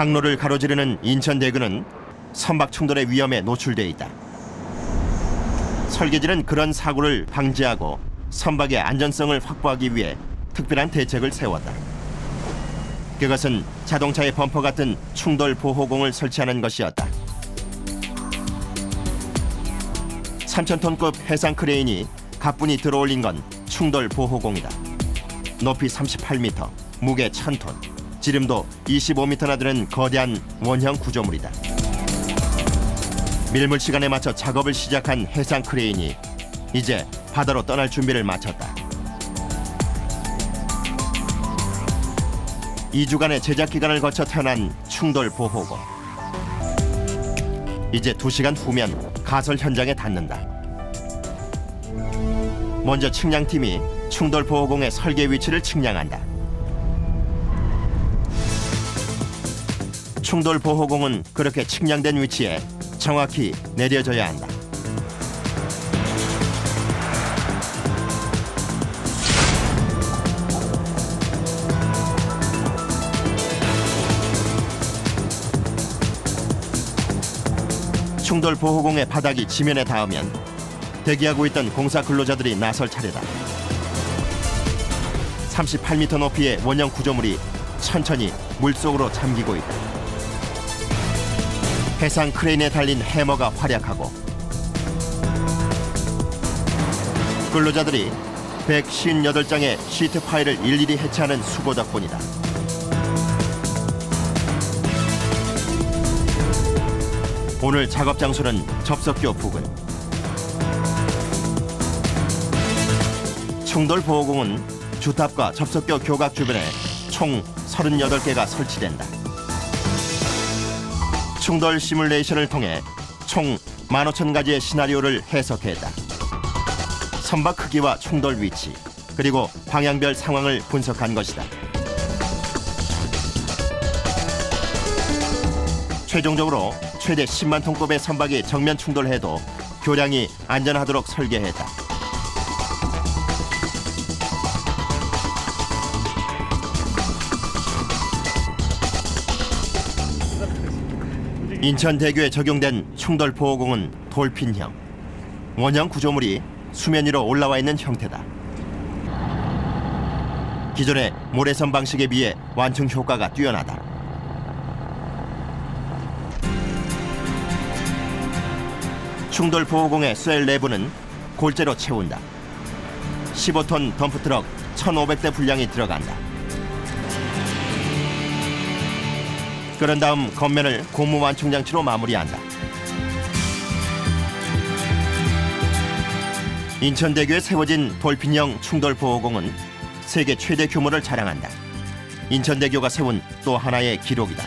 항로를 가로지르는 인천대교는 선박 충돌의 위험에 노출돼 있다. 설계지는 그런 사고를 방지하고 선박의 안전성을 확보하기 위해 특별한 대책을 세웠다. 그것은 자동차의 범퍼 같은 충돌 보호공을 설치하는 것이었다. 3,000톤급 해상 크레인이 가뿐히 들어올린 건 충돌 보호공이다. 높이 38m, 무게 1,000톤, 지름도 25m나 되는 거대한 원형 구조물이다. 밀물 시간에 맞춰 작업을 시작한 해상 크레인이 이제 바다로 떠날 준비를 마쳤다. 2주간의 제작 기간을 거쳐 태어난 충돌 보호공. 이제 2시간 후면 가설 현장에 닿는다. 먼저 측량팀이 충돌 보호공의 설계 위치를 측량한다. 충돌 보호공은 그렇게 측량된 위치에 정확히 내려져야 한다. 충돌 보호공의 바닥이 지면에 닿으면 대기하고 있던 공사 근로자들이 나설 차례다. 38m 높이의 원형 구조물이 천천히 물속으로 잠기고 있다. 해상 크레인에 달린 해머가 활약하고 근로자들이 158장의 시트 파일을 일일이 해체하는 수고 덕분이다. 오늘 작업 장소는 접석교 부근. 충돌 보호공은 주탑과 접석교 교각 주변에 총 38개가 설치된다. 충돌 시뮬레이션을 통해 총 15,000가지의 시나리오를 해석했다. 선박 크기와 충돌 위치, 그리고 방향별 상황을 분석한 것이다. 최종적으로 최대 10만 톤급의 선박이 정면 충돌해도 교량이 안전하도록 설계했다. 인천대교에 적용된 충돌 보호공은 돌핀형. 원형 구조물이 수면 위로 올라와 있는 형태다. 기존의 모래선 방식에 비해 완충 효과가 뛰어나다. 충돌 보호공의 쇠 내부는 골재로 채운다. 15톤 덤프트럭 1,500대 분량이 들어간다. 그런 다음 겉면을 고무 완충 장치로 마무리한다. 인천대교에 세워진 돌핀형 충돌 보호공은 세계 최대 규모를 자랑한다. 인천대교가 세운 또 하나의 기록이다.